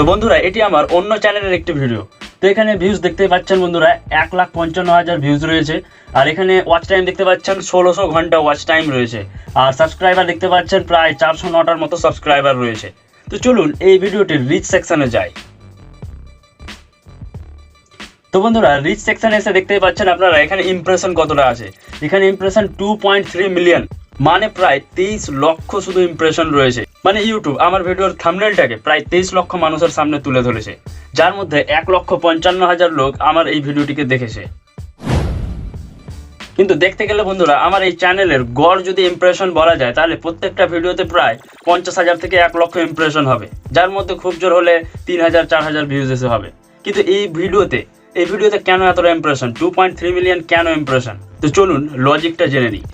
তো বন্ধুরা, এটি আমার অন্য চ্যানেলের একটি ভিডিও। তো এখানে ভিউজ দেখতে পাচ্ছেন বন্ধুরা, এক লাখ পঞ্চান্ন হাজার ভিউজ রয়েছে। আর এখানে ওয়াচ টাইম দেখতে পাচ্ছেন, ষোলোশো ঘণ্টা ওয়াচ টাইম রয়েছে। আর সাবস্ক্রাইবার দেখতে পাচ্ছেন, প্রায় চারশো নটার মতো সাবস্ক্রাইবার রয়েছে। তো চলুন এই ভিডিওটির রিচ সেকশনে যাই। তো বন্ধুরা রিচ সেকশনে এসে দেখতেই পাচ্ছেন আপনারা, এখানে ইমপ্রেশন কতটা আছে? এখানে impression two point three million মানে প্রায় তেইশ লক্ষ শুধু ইমপ্রেশন রয়েছে। মানে ইউটিউব আমার ভিডিওর থামনেলটাকে প্রায় তেইশ লক্ষ মানুষের সামনে তুলে ধরেছে। যার মধ্যে এক লক্ষ পঞ্চান্ন হাজার লোক আমার এই ভিডিওটিকে দেখেছে। কিন্তু দেখতে গেলে বন্ধুরা, আমার এই চ্যানেলের গড় যদি ইমপ্রেশন বলা যায়, তাহলে প্রত্যেকটা ভিডিওতে প্রায় পঞ্চাশ হাজার থেকে এক লক্ষ ইমপ্রেশন হবে। যার মধ্যে খুব জোর হলে তিন হাজার, চার হাজার ভিউজ এসে হবে। কিন্তু এই ভিডিওতে এই ভিডিওতে কেন এতটা impression two point three million কেন ইমপ্রেশন তো চলুন লজিকটা জেনে নিই।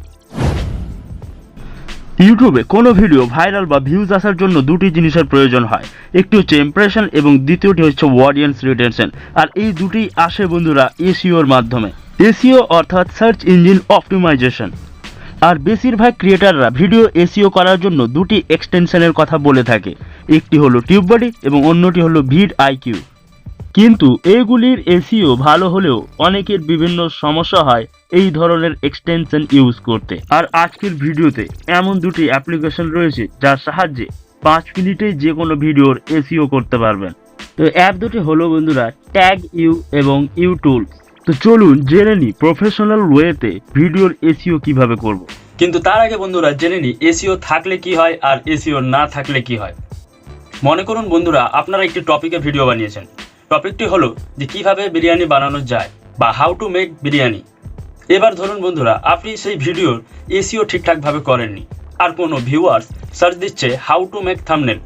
ইউটিউবে কোনো ভিডিও ভাইরাল বা ভিউজ আসার জন্য দুটি জিনিসের প্রয়োজন হয়। একটি হচ্ছে ইমপ্রেশন এবং দ্বিতীয়টি হচ্ছে অডিয়েন্স রিটেনশন আর এই দুটি আসে বন্ধুরা এসিওর মাধ্যমে। এসিও অর্থাৎ সার্চ ইঞ্জিন অপটিমাইজেশন আর বেশিরভাগ ক্রিয়েটাররা ভিডিও এসিও করার জন্য দুটি এক্সটেনশনের কথা বলে থাকে। একটি হলো টিউববডি এবং অন্যটি হলো ভিড আইকিউ। কিন্তু এগুলির এসিও ভালো হলেও অনেকের বিভিন্ন সমস্যা হয় এই ধরনের এক্সটেনশন ইউজ করতে। আর আজকের ভিডিওতে এমন দুটি অ্যাপ্লিকেশন রয়েছে যার সাহায্যে পাঁচ মিনিটেই যে কোনো ভিডিওর এসিও করতে পারবেন। তো অ্যাপ দুটি হলো বন্ধুরা ট্যাগ ইউ এবং ইউ টুলস তো চলুন জেনে নিই প্রফেশনাল ওয়েতে ভিডিওর এসিও কীভাবে করব। কিন্তু তার আগে বন্ধুরা জেনে নিই এসিও থাকলে কি হয় আর এসিও না থাকলে কি হয়। মনে করুন বন্ধুরা, আপনারা একটি টপিকে ভিডিও বানিয়েছেন। টপিকটি হলো যে কীভাবে বিরিয়ানি বানানো যায় বা হাউ টু মেক বিরিয়ানি। এবার ধরুন বন্ধুরা, আপনি সেই ভিডিওর এসিও ঠিকঠাকভাবে করেননি আর কোনো ভিউয়ার্স সার্চ দিচ্ছে how to make thumbnail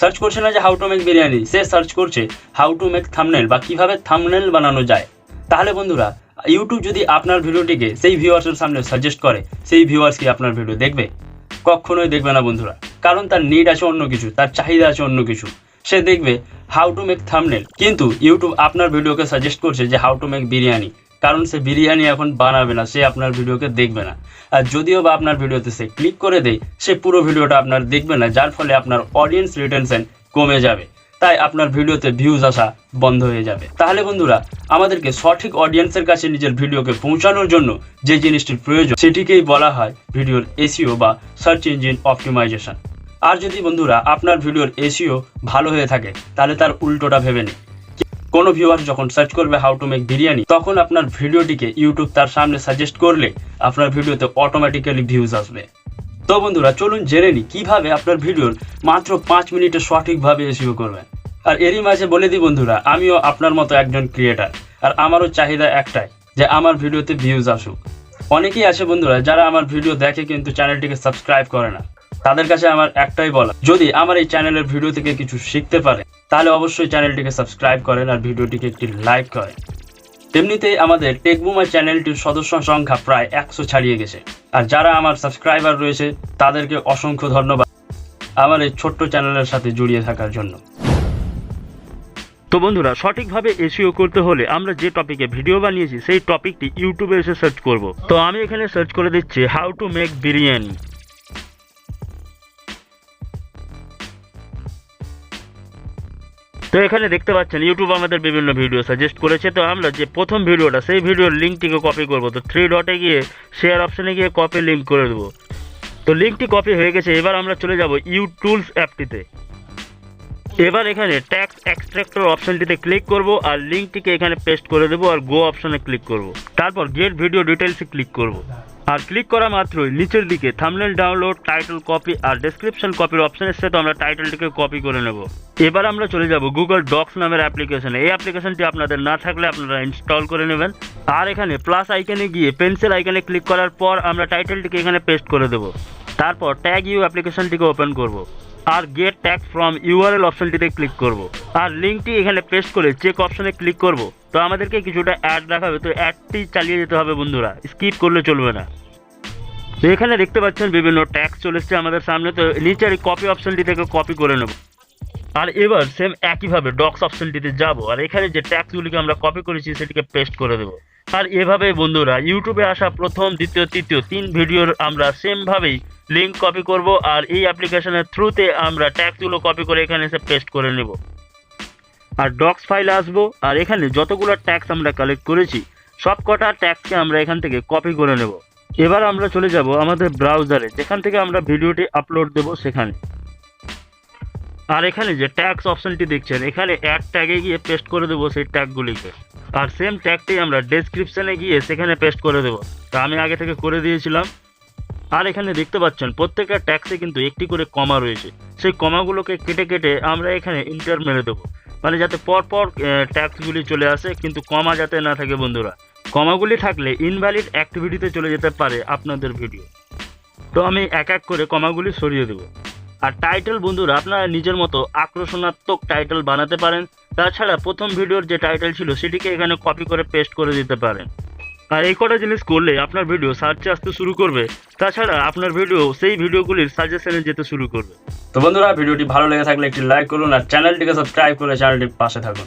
search করছে না যে হাউ টু মেক বিরিয়ানি, সে সার্চ করছে হাউ টু মেক থামনেল বা কীভাবে থামনেল বানানো যায়। তাহলে বন্ধুরা ইউটিউব যদি আপনার ভিডিওটিকে সেই ভিউয়ার্সের সামনে সাজেস্ট করে, সেই ভিউয়ার্স কি আপনার ভিডিও দেখবে? কখনোই দেখবে না বন্ধুরা। কারণ তার নিড আছে অন্য কিছু, তার চাহিদা আছে অন্য কিছু। সে দেখবে হাউ টু মেক থামনেল কিন্তু ইউটিউব আপনার ভিডিওকে সাজেস্ট করছে যে হাউ টু মেক বিরিয়ানি। কারণ সে বিরিয়ানি এখন বানাবে না, সে আপনার ভিডিওকে দেখবে না। আর যদিও বা আপনার ভিডিওতে সে ক্লিক করে দেয়, সে পুরো ভিডিওটা আপনার দেখবে না, যার ফলে আপনার অডিয়েন্স রিটেনশন কমে যাবে। তাই আপনার ভিডিওতে ভিউজ আসা বন্ধ হয়ে যাবে। তাহলে বন্ধুরা, আমাদেরকে সঠিক অডিয়েন্সের কাছে নিজের ভিডিওকে পৌঁছানোর জন্য যে জিনিসটির প্রয়োজন, সেটিকেই বলা হয় ভিডিওর এসিও বা সার্চ ইঞ্জিন অপটিমাইজেশন আর যদি বন্ধুরা আপনার ভিডিওর এসিও ভালো হয়ে থাকে, তাহলে তার উল্টোটা ভেবে নিন। কোনো ভিউয়ার যখন সার্চ করবে হাউ টু মেক বিরিয়ানি তখন আপনার ভিডিওটিকে ইউটিউব তার সামনে সাজেস্ট করলে আপনার ভিডিওতে অটোমেটিক্যালি ভিউজ আসবে। তো বন্ধুরা, চলুন জেনে নিই কীভাবে আপনার ভিডিওর মাত্র পাঁচ মিনিটে সঠিকভাবে এসিও করবেন। আর এরই মাঝে বলে দিই বন্ধুরা, আমিও আপনার মতো একজন ক্রিয়েটার আর আমারও চাহিদা একটাই যে আমার ভিডিওতে ভিউজ আসুক। অনেকেই আছে বন্ধুরা, যারা আমার ভিডিও দেখে কিন্তু চ্যানেলটিকে সাবস্ক্রাইব করে না। তাদের কাছে আমার একটাই বলা যদি আমার এই চ্যানেলের ভিডিও থেকে কিছু শিখতে পারে তাহলে অবশ্যই চ্যানেলটিকে সাবস্ক্রাইব করেন আর ভিডিওটিকে একটি লাইক করেন। এমনিতেই আমাদের টেকবুমা চ্যানেলটির সদস্য সংখ্যা প্রায় একশো ছাড়িয়ে গেছে। আর যারা আমার সাবস্ক্রাইবার রয়েছে, তাদেরকে অসংখ্য ধন্যবাদ আমার এই ছোট্ট চ্যানেলের সাথে জড়িয়ে থাকার জন্য। তো বন্ধুরা, সঠিকভাবে এসিও করতে হলে আমরা যে টপিকে ভিডিও বানিয়েছি, সেই টপিকটি ইউটিউবে এসে সার্চ করব। তো আমি এখানে সার্চ করে দিচ্ছি, হাউ টু মেক বিরিয়ানি। তো এখানে দেখতে পাচ্ছেন ইউটিউব আমাদের বিভিন্ন ভিডিও সাজেস্ট করেছে। তো আমরা যে প্রথম ভিডিওটা সেই ভিডিওর লিঙ্কটিকে কপি করব। তো থ্রি ডটে গিয়ে শেয়ার অপশানে গিয়ে কপি লিঙ্ক করে দেবো। তো লিঙ্কটি কপি হয়ে গেছে। এবার আমরা চলে যাব ইউ টুলস অ্যাপটিতে এবার এখানে ট্যাক্স এক্সট্রাক্টর অপশনটিতে ক্লিক করব আর লিঙ্কটিকে এখানে পেস্ট করে দেবো আর গো অপশনে ক্লিক করব। তারপর গেট ভিডিও ডিটেলসে ক্লিক করব। আর ক্লিক করা মাত্রই নিচের দিকে থামনেল ডাউনলোড টাইটেল কপি আর ডেসক্রিপশন কপির অপশন এসছে তো আমরা টাইটেলটিকে কপি করে নেব। এবার আমরা চলে যাব গুগল ডক্স নামের অ্যাপ্লিকেশনে এই অ্যাপ্লিকেশনটি আপনাদের না থাকলে আপনারা ইনস্টল করে নেবেন। আর এখানে প্লাস আইকনে গিয়ে পেন্সিল আইকনে ক্লিক করার পর আমরা টাইটেলটিকে এখানে পেস্ট করে দেবো। তারপর ট্যাগ ইউ অ্যাপ্লিকেশনটিকে ওপেন করব। আর গেট ট্যাগ ফ্রম ইউআরএল অপশনটিতে ক্লিক করব। আর লিঙ্কটি এখানে পেস্ট করে চেক অপশনে ক্লিক করব। তো আমাদেরকে কিছুটা অ্যাড দেখাবে। তো অ্যাডটি চালিয়ে যেতে হবে বন্ধুরা। স্কিপ করলে চলবে না। তো এখানে দেখতে পাচ্ছেন বিভিন্ন ট্যাক্স চলে এসছে আমাদের সামনে। তো নিচের কপি অপশনটি থেকে কপি করে নেব। আর এবার সেম একইভাবে ডক্স অপশনটিতে যাব। আর এখানে যে ট্যাক্সগুলিকে আমরা কপি করেছি, সেটিকে পেস্ট করে দেবো। আর এভাবে বন্ধুরা ইউটিউবে আসা প্রথম, দ্বিতীয়, তৃতীয় তিন ভিডিওর আমরা সেমভাবেই লিঙ্ক কপি করব। আর এই অ্যাপ্লিকেশনের থ্রুতে আমরা ট্যাক্সগুলো কপি করে এখানে এসে পেস্ট করে নেব। আর ডক্স ফাইল আসব। আর এখানে যতগুলো ট্যাক্স আমরা কালেক্ট করেছি সব কটা ট্যাক্সকে আমরা এখান থেকে কপি করে নেব। এবার আমরা চলে যাব আমাদের ব্রাউজারে যেখান থেকে আমরা ভিডিওটি আপলোড দেব সেখানে। আর এখানে যে ট্যাক্স অপশনটি দেখছেন, এখানে অ্যাড ট্যাগে গিয়ে পেস্ট করে দেবো সেই ট্যাগগুলিকে আর সেম ট্যাগটি আমরা ডেসক্রিপশনে গিয়ে সেখানে পেস্ট করে দেবো। তা আমি আগে থেকে করে দিয়েছিলাম। আর এখানে দেখতে পাচ্ছেন, প্রত্যেকটা ট্যাক্সে কিন্তু একটি করে কমা রয়েছে। সেই কমাগুলোকে কেটে কেটে আমরা এখানে ইন্টার মেরে দেবো। মানে যাতে পরপর ট্যাক্সগুলি চলে আসে, কিন্তু কমা যাতে না থাকে বন্ধুরা। কমাগুলি থাকলে ইনভ্যালিড অ্যাক্টিভিটিতে চলে যেতে পারে আপনাদের ভিডিও। তো আমি এক এক করে কমাগুলি সরিয়ে দেবো। আর টাইটেল বন্ধুরা, আপনারা নিজের মতো আকর্ষণাত্মক টাইটেল বানাতে পারেন। তাছাড়া প্রথম ভিডিওর যে টাইটেল ছিল, সেটিকে এখানে কপি করে পেস্ট করে দিতে পারেন। আর এই কটা জিনিস করলে আপনার ভিডিও সার্চে আসতে শুরু করবে। তাছাড়া আপনার ভিডিও, সেই ভিডিওগুলির সাজেশনে যেতে শুরু করবে। তো বন্ধুরা, ভিডিওটি ভালো লেগে থাকলে একটি লাইক করুন আর চ্যানেলটিকে সাবস্ক্রাইব করে চ্যানেলটির পাশে থাকুন।